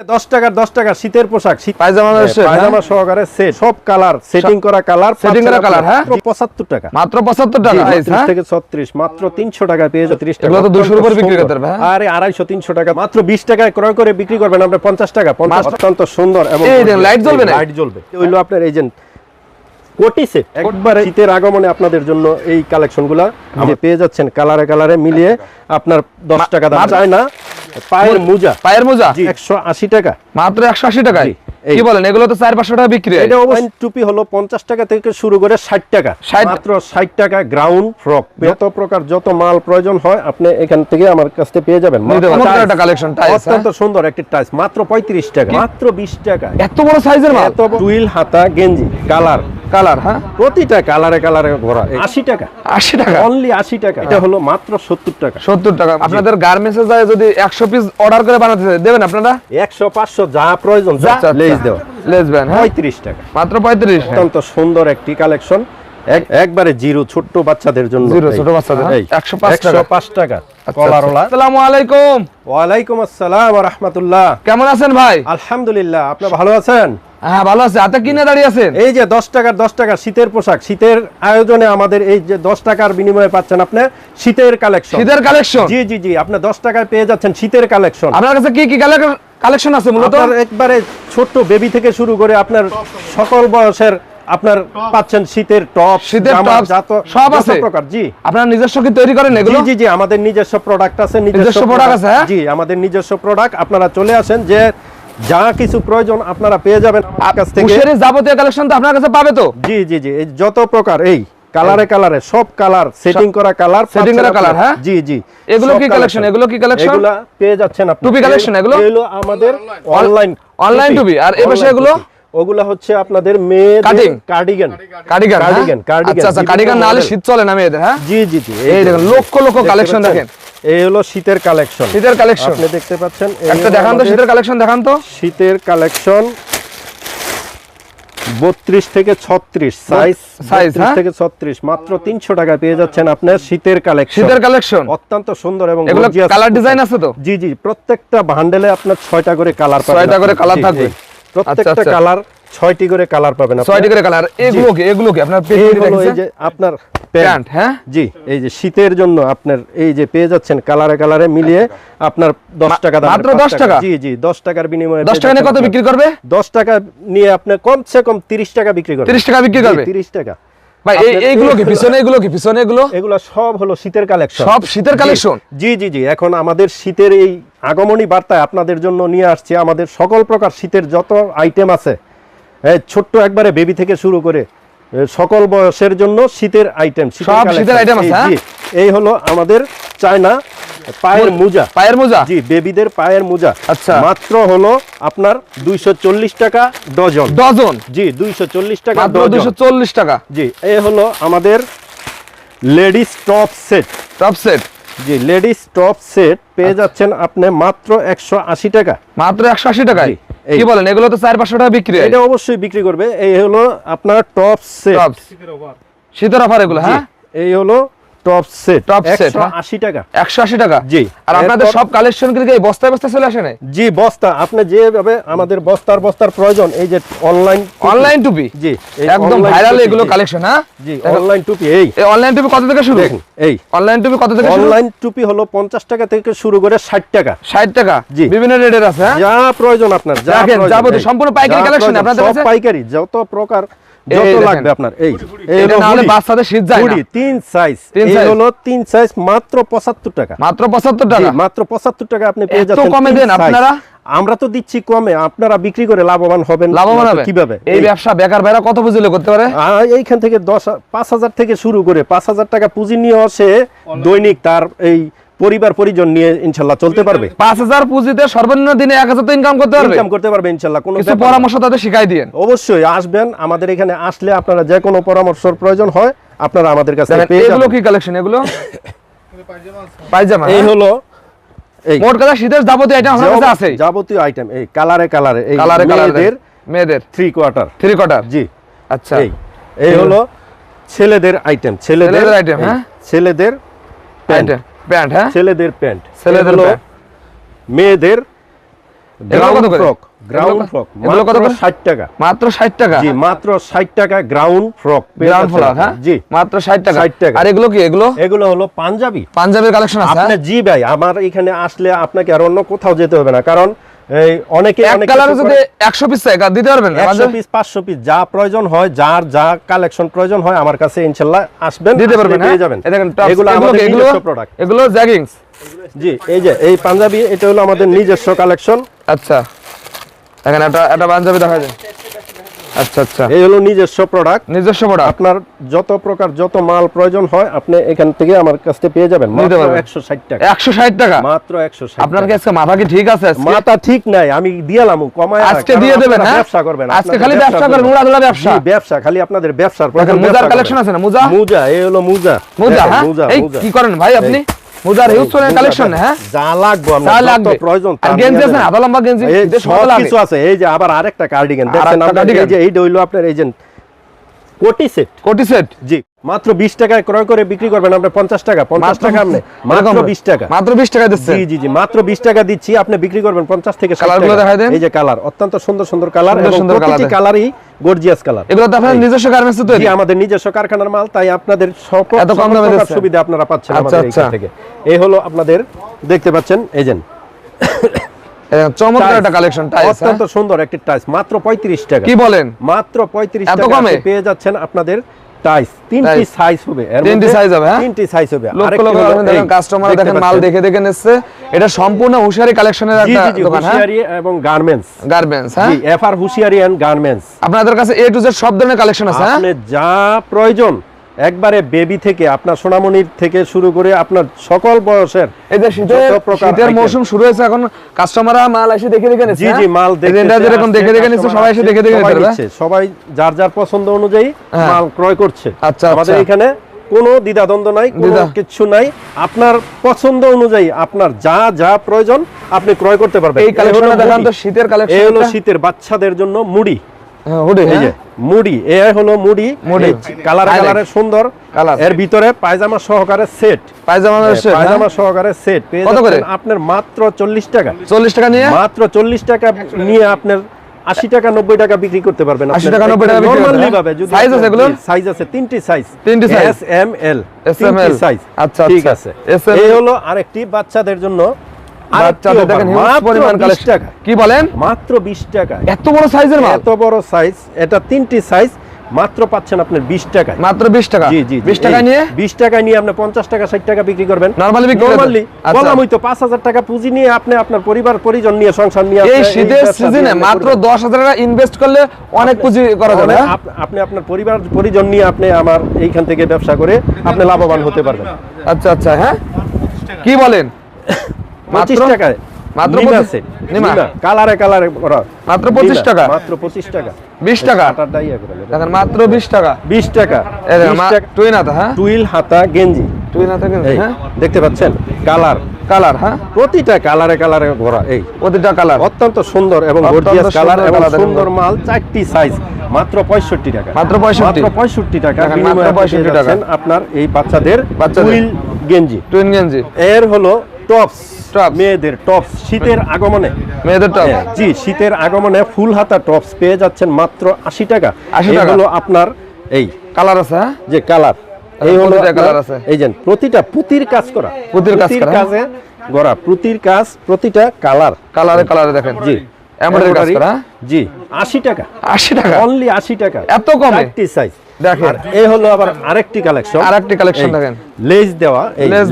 দশ টাকার দশ টাকা শীতের পোশাক পায়জামা হ্যাঁ, পায়জামা সহকারে সেট সব কালার সেটিং করা কালার সেটিং করা কালার হ্যাঁ? পঁচাত্তর টাকা মাত্র পঁচাত্তর টাকা জি, price, 32 হ্যাঁ? থেকে ছত্রিশ মাত্র তিনশো টাকা পেয়ে যাবে ত্রিশ টাকা এগুলো তো 200 এর বিক্রি করতে পারবে, হ্যাঁ? আরে আড়াইশো তিনশো টাকা মাত্র বিশ টাকায় ক্রয় করে বিক্রি করবেন আপনার পঞ্চাশ টাকা পঞ্চাশ অত্যন্ত সুন্দর এবং light জ্বলবে না? লাইট জ্বলবে ওইলো আপনার এজেন্ট কোটি সেট একবারে শীতের আগমনে আপনাদের জন্য এই কালেকশনগুলা যে পেয়ে যাচ্ছেন কালারে কালারে মিলিয়ে আপনার দশ টাকা দাম। চায় না পায়ের মোজা। পায়ের মোজা? জি একশো আশি টাকা। মাত্র একশো আশি টাকায়? জি, এই। কি বলেন এগুলো তো চার পাঁচশো টাকা বিক্রি এটা টুপি হলো পঞ্চাশ টাকা থেকে শুরু করে ষাট টাকা। মাত্র ষাট টাকা গ্রাউন্ড ফ্রক যত প্রকার যত মাল প্রয়োজন হয় আপনি এখান থেকে আমার কাছ থেকে পেয়ে যাবেন। হ্যাঁ? অত্যন্ত সুন্দর একটি টাইস মাত্র পঁয়ত্রিশ টাকা। মাত্র বিশ টাকা। এত বড় সাইজের মাল? এত টুইল হাতা গেঞ্জি কালার। কালার হ্যাঁ। প্রতিটা কালারে কালারে ভরা আশি টাকা। আশি টাকা। অনলি আশি টাকা। এটা হলো মাত্র সত্তর টাকা। সত্তর টাকা। আপনাদের গার্মেন্টসে যায় যদি একশো পিস অর্ডার করে বানাতে দেবেন আপনারা? একশো পাঁচশো যা প্রয়োজন আচ্ছা, আচ্ছা। দেওয়া লেসবেন হ্যাঁ? পঁয়ত্রিশ টাকা। মাত্র পঁয়ত্রিশ অত্যন্ত সুন্দর একটি কালেকশন একবারে জিরো ছোট্ট বাচ্চাদের জন্য। জিরো, ছোট বাচ্চাদের, হ্যাঁ? 105 টাকা। 105 টাকা। আচ্ছা, আসসালামু আলাইকুম। ওয়ালাইকুম আসসালাম ওয়া রাহমাতুল্লাহ। কেমন আছেন ভাই? আলহামদুলিল্লাহ আপনি ভালো আছেন? হ্যাঁ ভালো আছে। হাতে কিনে দাঁড়িয়ে আছেন? এই যে দশ টাকার দশ টাকা শীতের পোশাক শীতের আয়োজনে আমাদের এই যে দশ টাকার বিনিময়ে পাচ্ছেন আপনি শীতের কালেকশন শীতের কালেকশন জি জি জি আপনি দশ টাকায় পেয়ে যাচ্ছেন শীতের কালেকশন আপনার কাছে কি কি কালেকশন আছে মূলত? একবারে ছোট্ট বেবি থেকে শুরু করে আপনার সকল বয়সের আপনার পাচ্ছেন শীতের টপ শীতের সব আছে? প্রকার জি। আপনারা নিজস্ব কি তৈরি করেন এগুলো? জি জি আমাদের নিজস্ব প্রোডাক্ট আছে নিজস্ব product আছে, হ্যাঁ? জি আমাদের নিজস্ব প্রোডাক্ট আপনারা চলে আসেন যে যা কিছু প্রয়োজন আপনারা পেয়ে যাবেন আমার কাছ থেকে। যাবতীয় কালেকশন তো আপনার কাছে পাবে তো? জি জি জি যত প্রকার এই। কালারে কালারে সব কালার সেটিং করা কালার Setting করা colour, হ্যাঁ? জি জি এগুলো কি collection? এগুলো কি collection? এগুলা পেয়ে যাচ্ছেন আপনি টুপি collection এগুলো? এগুলো আমাদের অনলাইন online টুপি। আর এ পাশে এগুলো? ওগুলা হচ্ছে আপনাদের মেয়েদের কার্ডিগান কার্ডিগান কার্ডিগান কার্ডিগান আচ্ছা আচ্ছা কার্ডিগান না হলে শীত চলে না মেয়েদের হ্যাঁ জি জি জি এই দেখেন, লক্ষ লক্ষ পাচ্ছেন? দেখেন। এই হলো শীতের কালেকশন শীতের কালেকশন আপনি দেখতে পাচ্ছেন একটা দেখান তো শীতের কালেকশন দেখান তো শীতের কালেকশন বত্রিশ থেকে ছত্রিশ সাইজ হ্যাঁ? থেকে ছত্রিশ মাত্র তিনশো টাকা পেয়ে যাচ্ছেন আপনার শীতের কালেকশন শীতের কালেকশন অত্যন্ত সুন্দর এবং কালার ডিজাইন আছে তো জি জি প্রত্যেকটা বান্ডেলে আপনার ছয়টা করে কালার ছয়টা করে কালার থাকবে। প্রত্যেকটা আচ্ছা, আচ্ছা। কালার ছয়টি করে কালার পাবেন। ছয়টি করে কালার। এগুলো কি? এগুলো কি? আপনার এই যে আপনার প্যান্ট। হ্যাঁ? জি এই যে শীতের জন্য আপনার এই যে পেয়ে যাচ্ছেন কালারে কালারে মিলিয়ে আপনার দশ মা- টাকা দামের মাত্র 10 টাকা? জি জি দশ টাকার বিনিময়ে দশ টাকা নিয়ে কত বিক্রি করবে? দশ টাকা নিয়ে আপনি কমসে কম তিরিশ টাকা বিক্রি করবেন। 30 টাকা বিক্রি করবে? তিরিশ টাকা। ভাই এইগুলো কি? পিছনে এগুলো কি? পিছনে এগুলো? এগুলা সব হলো শীতের কালেকশন। সব শীতের কালেকশন? জি জি জি এখন আমাদের শীতের এই আগমনী বার্তায় আপনাদের জন্য নিয়ে আসছে আমাদের সকল প্রকার শীতের যত আইটেম আছে এই ছোট্ট একবারে বেবি থেকে শুরু করে সকল বয়সের জন্য শীতের আইটেম সব শীতের আছে, হ্যাঁ? এই হলো আমাদের চায়না পায়ের মোজা। পায়ের মোজা? জি বেবিদের পায়ের মোজা। আচ্ছা। মাত্র হলো আপনার দুইশো চল্লিশ টাকা ডজন। ডজন? জি দুইশো চল্লিশ টাকা মাত্র ডজন। দুশো চল্লিশ টাকা? জি এই হলো আমাদের ladies top set. Top set? জি লেডিস টপ সেট পেয়ে আচ্ছা। যাচ্ছেন আপনি মাত্র একশো আশি টাকা। মাত্র একশো আশি টাকায়? জি, এই। কি বলেন এগুলো তো চার পাঁচশো টাকা বিক্রি হয়। এটা অবশ্যই বিক্রি করবে। এই হলো আপনার টপ সেট টপ শীতের অফার এগুলো হ্যাঁ? এই হলো টপ সেট set, একশো হ্যাঁ? টাকা। একশো আশি টাকা? জি। আর আপনাদের সব কালেকশন কিন্তু এই বস্তায় বস্তায় চলে আসে নাই? জি বস্তা। আপনি যেভাবে আমাদের বস্তার বস্তার প্রয়োজন এই যে অনলাইন অনলাইন টুপি? জি একদম ভাইরাল এগুলো কালেকশন হ্যাঁ? জি অনলাইন টুপি এই। এই অনলাইন টুপি কত থেকে শুরু? দেখুন এই। অনলাইন টুপি কত থেকে শুরু? অনলাইন টুপি হলো পঞ্চাশ টাকা থেকে শুরু করে ষাট টাকা। ষাট টাকা? জি। বিভিন্ন রেটের আছে হ্যাঁ? যা প্রয়োজন আপনার যা প্রয়োজন, যাবতীয় সম্পূর্ণ পাইকারি প্রয়োজন, আপনাদের সব পাইকারি যত প্রকার যত লাগবে আপনার এই এই এটা হলো না হলে hoodie, বাচ্চাদের শীত যায় না। তিন সাইজ এই হলো তিন সাইজ মাত্র পঁচাত্তর টাকা। মাত্র পঁচাত্তর জি, টাকা মাত্র পঁচাত্তর টাকা আপনি পেয়ে এত কমে দেন আপনারা? আমরা তো দিচ্ছি কমে আপনারা বিক্রি করে লাভবান হবেন লাভবান হবে? কীভাবে? এই ব্যবসা বেকার ভাইরা কত বুঝলে করতে পারে? এইখান থেকে দশ পাঁচ হাজার থেকে শুরু করে পাঁচ হাজার টাকা পুঁজি নিয়ে আসে দৈনিক তার এই পরিবার পরিজন নিয়ে ইনশাল্লাহ চলতে পারবে। পাঁচ হাজার পুঁজিতে সর্বনিম্ন দিনে এক হাজার তো ইনকাম করতে পারবে? ইনকাম করতে পারবে ইনশাল্লাহ কোনো কিছু পরামর্শ তাদের শিখাই দিয়েন। অবশ্যই আসবেন আমাদের এখানে আসলে আপনারা যে কোনো পরামর্শের প্রয়োজন হয় আপনারা আমাদের কাছে এগুলো কি কালেকশন এগুলো? পায়জামা এই হ্যাঁ? হলো এই মোট কথা শীতের যাবতীয় আইটেম আমার কাছে আছে? যাবতীয় আইটেম এই কালারে কালারে এই কালারে কালারে মেয়েদের থ্রি কোয়ার্টার থ্রি কোয়ার্টার জি। আচ্ছা। এই এই হলো ছেলেদের আইটেম ছেলেদের আইটেম হ্যাঁ? ছেলেদের প্যান্ট প্যান্ট হ্যাঁ? ছেলেদের প্যান্ট। ছেলেদের মেয়েদের গ্রাউন্ড ফ্রক গ্রাউন্ড ফ্রক এগুলো কত? মাত্র করে? 60 টাকা। মাত্র 60 টাকা? জি মাত্র 60 টাকা গ্রাউন্ড ফ্রক গ্রাউন্ড ফ্রক হ্যাঁ। জি। মাত্র 60 টাকা? 60 টাকা। আর এগুলো কি? এগুলো? এগুলো হলো পাঞ্জাবি। পাঞ্জাবির কালেকশন আছে আপনি হ্যাঁ? জি ভাই আমার এখানে আসলে আপনাকে আর অন্য কোথাও যেতে হবে না। কারণ এই অনেকে এক অনেক কালারে যদি 100 পিস চাই দিতে পারবেন? না? একশো পাঞ্জাবি? পিস পাঁচশো পিস যা প্রয়োজন হয় যার যা কালেকশন প্রয়োজন হয় আমার কাছে ইনশাল্লাহ আসবেন দিতে পারবেন পেয়ে হ্যাঁ? যাবেন। এগুলো আমাদের নিজস্ব প্রোডাক্ট এগুলো জ্যাগিংস জি এই যে এই পাঞ্জাবি এটা হলো আমাদের নিজস্ব কালেকশন আচ্ছা। এখানে একটা একটা পাঞ্জাবি দেখা যায়। আচ্ছা আচ্ছা। এই হলো নিজস্ব প্রোডাক্ট নিজস্ব প্রোডাক্ট আপনার যত প্রকার যত মাল প্রয়োজন হয় আপনি এখান থেকে আমার কাছ থেকে পেয়ে যাবেন। মাত্র পারবেন। একশো ষাট টাকা। 160 টাকা? মাত্র একশো আপনার কি আজকে মাথা কি ঠিক আছে? মাথা ঠিক নাই আমি দিয়ালাম কমায় আজকে দিয়ে দেবেন হ্যাঁ? ব্যবসা করবেন আজকে খালি ব্যবসা করবেন। উড়াদুরা ব্যবসা। ব্যবসা খালি আপনাদের ব্যবসার প্রয়োজন মুজার কালেকশন আছে না মুজা? মুজা এই হলো মুজা। মুজা হ্যাঁ? মুজা এই মুজা। কি করেন ভাই আপনি? মুজার হিউস্টনের কালেকশন হ্যাঁ? যা লাগবে যা লাগবে। প্রয়োজন আর গেঞ্জি আছে যাবেন। লম্বা গেঞ্জি এই যে সব কিছু আছে এই যে আবার আরেকটা কার্ডিগান দেখেন এই যে এইটা হইল আপনার যে কোটি সেট। কোটি সেট? জি। মাত্র 20 টাকায় ক্রয় করে বিক্রি করবেন আপনি 50 টাকা 50 টাকা আপনি। মাত্র 20 টাকা। মাত্র 20 টাকা দিচ্ছে জি জি জি মাত্র 20 টাকা দিচ্ছি। আপনি বিক্রি করবেন 50 থেকে 60 Colour গুলো টাকা। দেখায় দেন। এই যে কালার অত্যন্ত সুন্দর সুন্দর কালার এবং প্রতিটি কালারই গর্জিয়াস কালার এগুলো তো আপনার নিজস্ব গার্মেন্টস তৈরি। জি আমাদের নিজস্ব কারখানার মাল তাই আপনাদের সকল এত কম দামে সুবিধা আপনারা পাচ্ছেন আচ্ছা, আমাদের আচ্ছা। এখান থেকে। এই হলো আপনাদের দেখতে পাচ্ছেন এজেন্ট চমৎকার একটা কালেকশন টাইস অত্যন্ত সুন্দর একটি টাইস মাত্র 35 টাকা। কি বলেন? মাত্র 35 টাকা পেয়ে যাচ্ছেন আপনাদের টাইস তিনটি সাইজ হবে। তিনটি মধ্যে হবে, হ্যাঁ? তিনটি সাইজ হবে। লোক আরেকটি লোক হলো দেখেন কাস্টমার দেখেন মাল দেখে দেখে নিচ্ছে। এটা সম্পূর্ণ হুশিয়ারি কালেকশনের একটা দোকান হ্যাঁ? হুশিয়ারি এবং গার্মেন্টস গার্মেন্টস হ্যাঁ? জি এফআর হুশিয়ারি এন্ড গার্মেন্টস আপনাদের কাছে এ টু জেড সব ধরনের কালেকশন আছে হ্যাঁ? যা প্রয়োজন একবারে বেবি থেকে আপনার সোনামণির থেকে শুরু করে আপনার সকল বয়সের শীতের। মৌসুম শুরু হয়েছে এখন কাস্টমাররা মাল এসে দেখে দেখে নিচ্ছে জি জি? মাল যেরকম দেখে দেখে নিচ্ছে সবাই এসে দেখে দেখে সবাই নিচ্ছে, সবাই যার যার পছন্দ অনুযায়ী হ্যাঁ। মাল ক্রয় করছে আচ্ছা, আমাদের আচ্ছা। এখানে কোনো দ্বিধাদ্বন্দ্ব নাই কোনো কিছু নাই আপনার পছন্দ অনুযায়ী আপনার যা যা প্রয়োজন আপনি ক্রয় করতে পারবেন এই কালেকশনটা দেখান তো শীতের কালেকশন এই হলো শীতের বাচ্চাদের জন্য মুড়ি হুডি এই যে মুড়ি এ হলো মুড়ি মুড়ি। Colour Highlight। সুন্দর Colour। এর ভিতরে পায়জামা সহকারে সেট পায়জামা রয়েছে পায়জামা সহকারে সেট কত করে? আপনার মাত্র চল্লিশ টাকা নিয়ে মাত্র চল্লিশ টাকা নিয়ে আপনার আশি টাকা নব্বই টাকা বিক্রি করতে পারবেন 80 টাকা, 90 টাকা বিক্রি করতে নর্মালি পারবেন। ভাবে যদি Size আছে? সাইজ তিনটি সাইজ তিনটি? এস এম এল সাইজ আচ্ছা, ঠিক আচ্ছা। আছে এই হলো আরেকটি বাচ্চাদের জন্য বাচ্চাদের offer, দেখেন হিউজ পরিমাণ কালেকশন টাকা। কি বলেন? মাত্র বিশ টাকা এত বড় সাইজের মাল? এত বড় সাইজ এটা তিনটি সাইজ মাত্র পাচ্ছেন আপনার বিশ টাকায়। মাত্র 20 টাকা? জি জি 20 টাকা নিয়ে? বিশ টাকা নিয়ে আপনি পঞ্চাশ টাকা ষাট টাকা বিক্রি করবেন? আচ্ছা। বললাম ওই তো পাঁচ হাজার টাকা পুঁজি নিয়ে আপনি আপনার পরিবার পরিজন নিয়ে সংসার নিয়ে এই শীতের সিজনে মাত্র করবেন। দশ হাজার টাকা ইনভেস্ট করলে অনেক পুঁজি করা যাবে হ্যাঁ? আপ- আপনি আপনার পরিবার পরিজন নিয়ে আপনি আমার এইখান থেকে ব্যবসা করে আপনি লাভবান হতে পারবেন। আচ্ছা আচ্ছা হ্যাঁ? কি বলেন? পঁচিশ টাকায়। মাত্র পঁচিশ-। নিমা, কালারে কালারে করা মাত্র 25 টাকা? মাত্র পঁচিশ টাকা। 20 টাকা? ইয়ে। দেখেন মাত্র 20 টাকা। বিশ টাকা। বিশ টাকা। টুইন হাতা হ্যাঁ? টুইল হাতা গেঞ্জি। টুইন হাতা এই হ্যাঁ? দেখতে পাচ্ছেন? কালার। কালার হ্যাঁ? প্রতিটা কালারে কালারে ভরা এই। প্রতিটা কালার। অত্যন্ত সুন্দর এবং গর্জিয়াস কালার এবং সুন্দর মাল চারটি সাইজ মাত্র পঁয়ষট্টি টাকা। মাত্র 65 মাত্র পঁয়ষট্টি টাকা। দেখেন, মাত্র 65 টাকা। আপনার এই বাচ্চাদের বাচ্চাদের। টুইল গেঞ্জি। টুইন গেঞ্জি। এর হলো টপস। মেয়েদের টপস শীতের আগমনে মেয়েদের টপ হ্যাঁ, জি শীতের আগমনে ফুল হাতা টপস পেয়ে যাচ্ছেন মাত্র আশি টাকা 80 এই টাকা। হলো আপনার এই কালার আছে হ্যাঁ যে কালার এই হলো প্রতিটা আছে। এই যে প্রতিটা পুতির কাজ করা পুঁতির কাজ করা, হ্যাঁ। কাজে গড়া পুতির কাজ প্রতিটা কালার কালারে কালারে দেখেন জি এমব্রয়ডারি কাজ করা হ্যাঁ? জি আশি টাকা 80 টাকা অনলি আশি টাকা এত কমে? চারটি সাইজ দেখেন। এই হলো আবার আরেকটি কালেকশন আরেকটি collection দেখেন। লেস দেওয়া।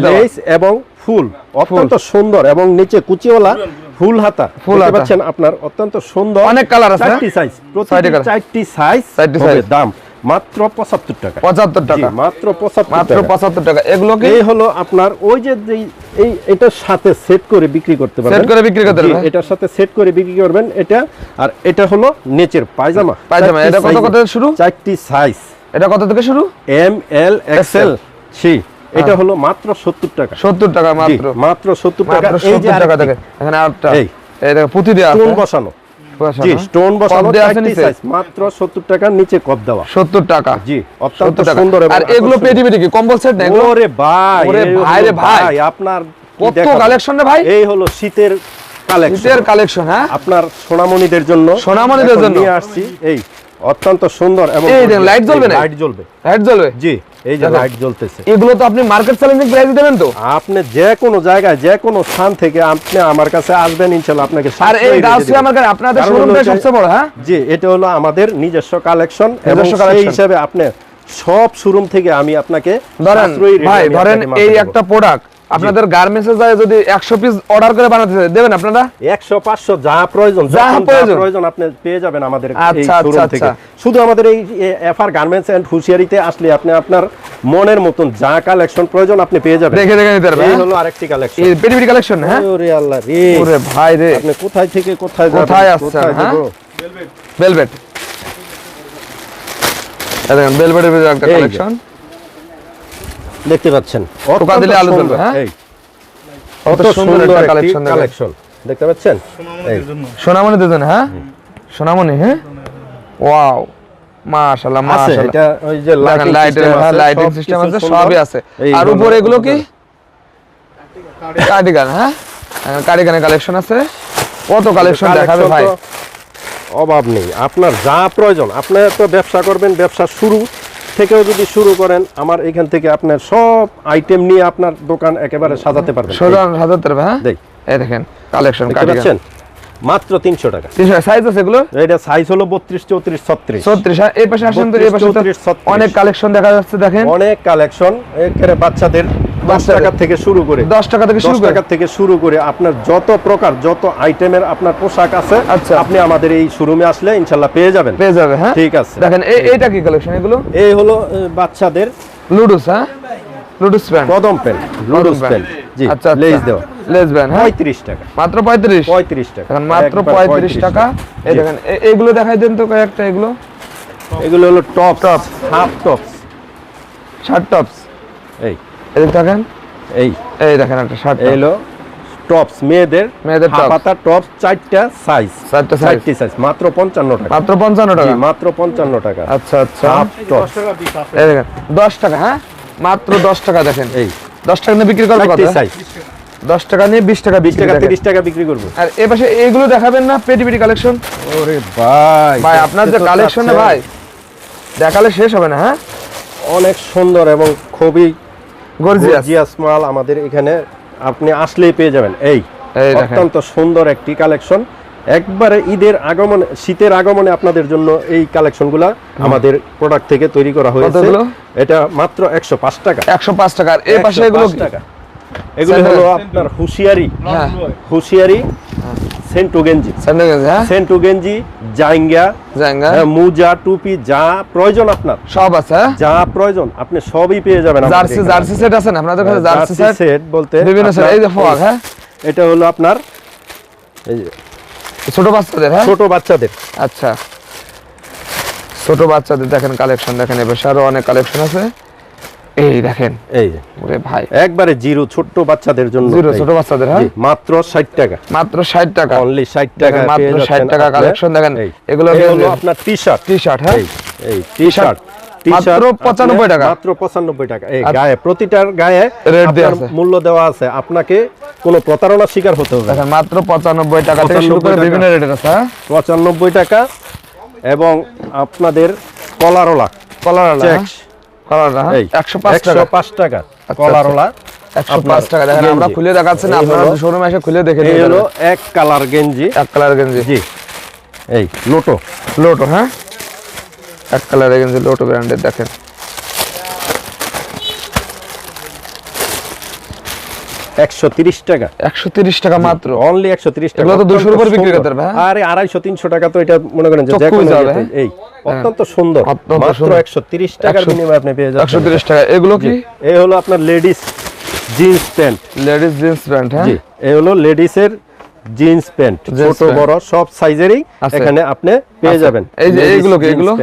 লেস এবং ফুল অত্যন্ত সুন্দর এবং নিচে কুচিওয়ালা ফুল হাতা। ফুল। পাচ্ছেন আপনার অত্যন্ত সুন্দর অনেক কালার আছে, চারটি সাইজ চারটি সাইজ চারটি size। দাম মাত্র পঁচাত্তর টাকা। 75 জি, টাকা। মাত্র পঁচাত্তর মাত্র 75 টাকা। এগুলো কি? এই হলো আপনার ওই যে যেই- এই এটার সাথে সেট করে বিক্রি করতে পারবেন। Set করে বিক্রি করতে পারবেন। এটার সাথে সেট করে বিক্রি করবেন এটা। আর এটা হলো নেচের পায়জামা। পায়জামা, এটা কত কত শুরু? চারটি সাইজ এটা কত থেকে শুরু? এম এল এক্সেল সি এটা হলো মাত্র সত্তর টাকা। 70 টাকা মাত্র। মাত্র সত্তর টাকা। মাত্র এই যে টাকা থেকে এখানে আরেকটা। এই। পুঁতি আছে। স্টোন বসানো। জি? স্টোন বসানো? সাইজ মাত্র সত্তর নিচে কপ দেওয়া। 70 টাকা। জি অত্যন্ত সুন্দর আর এগুলো আকর্ষণীয়। পেটি পেটি কি? কম্বল সেট না ওরে ভাই ওরে ভাই রে ভাই। আপনার কত কালেকশন রে ভাই? এই হলো শীতের কালেকশন শীতের কালেকশন হ্যাঁ? আপনার সোনামণিদের জন্য। সোনামণিদের জন্য? নিয়ে আসছি এই। অত্যন্ত সুন্দর এবং এই দেখেন, light জ্বলবে না? লাইট জ্বলবে। লাইট জ্বলবে? জি এই যে লাইট জ্বলতেছে। এগুলো তো আপনি মার্কেট চ্যালেঞ্জিং প্রাইস দেবেন তো? আপনি যে কোনো জায়গায় যে কোনো স্থান থেকে আপনি আমার কাছে আসবেন ইনশাল্লাহ আপনাকে আর এই গাউসিয়া দেব। মার্কেট আপনাদের শোরুমটা সবচেয়ে বড় হ্যাঁ? জি এটা হলো আমাদের নিজস্ব কালেকশন এবং সেই। হিসাবে আপনি সব শোরুম থেকে আমি আপনাকে ধরেন ভাই ধরেন এই একটা প্রোডাক্ট আপনাদের গার্মেন্টসে যায় যদি একশো পিস অর্ডার করে বানাতে দেবেন আপনারা? একশো পাঁচশো যা প্রয়োজন যা প্রয়োজন। আপনি পেয়ে যাবেন আমাদের এই আচ্ছা, আচ্ছা, শোরুম থেকে। আচ্ছা। শুধু আমাদের এই এফআর গার্মেন্টস এন্ড হুশিয়ারিতে আসলে আপনি আপনার মনের মতন যা কালেকশন প্রয়োজন আপনি পেয়ে যাবেন। দেখে দেখে নিতে পারবেন এই হ্যাঁ? হলো আরেকটি কালেকশন এই পেটি পেটি কালেকশন হ্যাঁ? ওরে আল্লাহ রে। ওরে ভাই রে। আপনি কোথায় থেকে কোথায় যাবেন কোথায় আসছেন, হ্যাঁ? যাব? ভেলভেট দেখেন ভেলভেটের একটা কালেকশন দেখতে পাচ্ছেন। টোকা দিলে আলু জ্বলবে, হ্যাঁ? কত সুন্দর একটা কালেকশন কালেকশন দেখতে পাচ্ছেন? সোনামণি দুজন হ্যাঁ? সোনামণি হ্যাঁ? ওয়াও মাশাআল্লাহ মাশাআল্লাহ। এটা ওই যে দেখেন হ্যাঁ লাইটিং সিস্টেম আছে সবই আছে। আর উপরে এগুলো কি? কার্ডিগান হ্যাঁ? কার্ডিগানের কালেকশন আছে। কত কালেকশন দেখাবে ভাই? অভাব নেই। আপনার যা প্রয়োজন আপনি তো ব্যবসা করবেন ব্যবসা শুরু থেকেও যদি শুরু করেন আমার এখান থেকে আপনার সব আইটেম নিয়ে আপনার দোকান একেবারে সাজাতে পারবেন। সাজান সাজাতে পারবেন হ্যাঁ? দেই এই দেখেন কালেকশন কার্ডিগান মাত্র তিনশো টাকা। 300 সাইজ আছে এগুলো? এটা সাইজ হলো বত্রিশ চৌত্রিশ ছত্রিশ। ছত্রিশ হ্যাঁ? এই পাশে আসেন তো এই পাশে 32, 36 অনেক কালেকশন দেখা যাচ্ছে দেখেন। অনেক কালেকশন একেবারে বাচ্চাদের দশ বাচ্চাদের। টাকা থেকে শুরু করে দশ টাকা থেকে শুরু করে? টাকা থেকে শুরু করে আপনার যত প্রকার যত আইটেমের আপনার পোশাক আছে আচ্ছা। আপনি আমাদের এই শোরুমে আসলে ইনশাল্লাহ পেয়ে যাবেন। পেয়ে যাবে হ্যাঁ? ঠিক আছে। দেখেন এই এইটা কি কালেকশন এগুলো? এই হলো বাচ্চাদের লুডুস হ্যাঁ? লুডুস প্যান্ট কদম প্যান্ট লুডুস প্যান্ট জি আচ্ছা লেজ দেওয়া। লেস হ্যাঁ? পঁয়ত্রিশ টাকা। মাত্র পঁয়ত্রিশ? পঁয়ত্রিশ টাকা। এখন মাত্র একবার পঁয়ত্রিশ টাকা। এই দেখেন এ- দেখাই দেন তো কয়েকটা এগুলো? এগুলো হলো top top half top shirt tops এই দেখেন এই। এই দেখেন একটা শার্ট এই হলো টপস মেয়েদের মেয়েদের পাতা টপস চারটা সাইজ চারটা। চারটি সাইজ মাত্র পঞ্চান্ন টাকা। মাত্র পঞ্চান্ন জি, টাকা মাত্র পঞ্চান্ন টাকা। আচ্ছা আচ্ছা। টপস এই দেখেন দশ টাকা হ্যাঁ? মাত্র দশ টাকা দেখেন। এই। দশ টাকা নিয়ে বিক্রি করব কত সাইজ দশ টাকা নিয়ে বিশ টাকা বিশ বিক্রি টাকা দেখেন। তিরিশ টাকা বিক্রি করব। আর এ পাশে এইগুলো দেখাবেন না পেটি পেটি কালেকশন ওরে ভাই ভাই আপনার যে কালেকশন চাচ্ছেন। ভাই দেখালে শেষ হবে না হ্যাঁ? অনেক সুন্দর এবং খুবই গর্জিয়াস। মাল আমাদের এখানে আপনি আসলেই পেয়ে যাবেন। এই অত্যন্ত সুন্দর একটি কালেকশন। একবারে ঈদের আগমনে শীতের আগমনে আপনাদের জন্য এই কালেকশনগুলা আমাদের প্রোডাক্ট থেকে তৈরি করা হয়েছে। এটা মাত্র একশো পাঁচ টাকা। একশো পাঁচ টাকা। এর পাশে এগুলো টাকা। এগুলো হলো আপনার হুঁশিয়ারি। হ্যাঁ। হুঁশিয়ারি সেন্টু গেঞ্জি। স্যান্ডেল গেঞ্জি, হ্যাঁ? সেন্টু গেঞ্জি জায়গা হ্যাঁ, মোজা টুপি যা প্রয়োজন আপনার। সব আছে হ্যাঁ? যা প্রয়োজন আপনি সবই পেয়ে যাবেন জার্সি জার্সি সেট আছে না? আপনাদের কাছে জার্সি জার্সি সেট বলতে বিভিন্ন সেট এই যে হ্যাঁ? এটা হলো আপনার এই যে ছোট বাচ্চাদের হ্যাঁ? ছোট বাচ্চাদের। আচ্ছা। ছোট বাচ্চাদের দেখেন কালেকশন দেখেন এবার আরও অনেক কালেকশন আছে। এই দেখেন। এই যে। ওরে ভাই। একবারে জিরো ছোট্ট বাচ্চাদের জন্য। জিরো ছোট বাচ্চাদের হ্যাঁ? মাত্র 60 টাকা। মাত্র ষাট টাকা। অনলি 60 টাকা মাত্র 60 টাকা collection দেখেন। এগুলো হলো আপনার টি-শার্ট টি শার্ট হ্যাঁ? এই টি-শার্ট মাত্র 95 টাকা। মাত্র 95 টাকা। এই গায়ে প্রতিটার গায়ে দেয়া আপনার আছে। মূল্য দেওয়া আছে। আপনাকে কোনো প্রতারণার শিকার হতে হবে দেখেন মাত্র পঁচানব্বই টাকা থেকে শুরু করে 95 টাকা। বিভিন্ন রেটের আছে হ্যাঁ? 95 টাকা এবং আপনাদের কলারওলা কলার হ্যাঁ? এই টাকা। 105 টাকা আচ্ছা। পাঁচ টাকা দেখেন আমরা খুলে দেখাচ্ছি না এই আপনারা শোরুমে এসে খুলে দেখে হলো এক কালার গেঞ্জি। এক কালার গেঞ্জি। জি। এই লোটো। লোটো হ্যাঁ? এক কালার গেঞ্জি লোটো ব্র্যান্ডের দেখেন। একশো তিরিশ টাকা। একশো তিরিশ টাকা মাত্র? অনলি টাকা। এগুলো তো 200 অত্যন্ত উপর বিক্রি করতে পারবে, হ্যাঁ? আরে আড়াইশো তিনশো টাকা তো এটা মনে করেন যে চক্ষু যে কোনো বুঝে যাবে, ইয়েতে- এই অত্যন্ত সুন্দর। মাত্র সুন্দর। একশো তিরিশ টাকার বিনিময়ে আপনি পেয়ে টাকা। এগুলো কি? এই হলো আপনার ladies jeans pant. Ladies jeans pant হ্যাঁ? জি এই হলো লেডিসের জিন্স প্যান্ট। ছোট বড় সব সাইজেরই এখানে আপনি পেয়ে যাবেন এই যে এইগুলো এগুলো?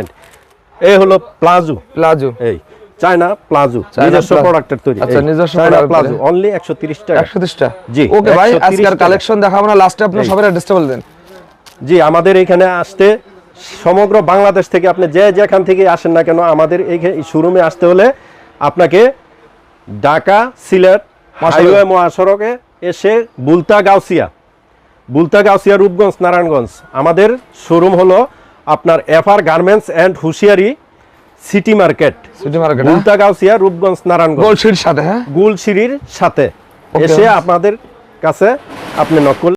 এই হলো প্লাজো। প্লাজো। এই চায়না প্লাজো নিজস্ব প্রোডাক্টের তৈরি। আচ্ছা, নিজস্ব প্লাজো অনলি 130 টাকা। একশো তিরিশটা জি, ওকে ভাই আজকের কালেকশন দেখাবো না লাস্টে আপনার এই। সবার অ্যাড্রেসটা বলে দেন। জি আমাদের এখানে আসতে সমগ্র বাংলাদেশ থেকে আপনি যে যেখান থেকে আসেন না কেন আমাদের এই শোরুমে আসতে হলে আপনাকে ঢাকা সিলেট হাইওয়ে মহাসড়কে এসে বুলতা গাউসিয়া বুলতা গাউসিয়া রূপগঞ্জ নারায়ণগঞ্জ। আমাদের শোরুম হলো আপনার FR garments and Hushiari city market. City market Bulta Gausia Rupganj Narayanganj. গুলশির সাথে হ্যাঁ? গুলশিরির সাথে। এসে আপনাদের কাছে আপনি নক করলে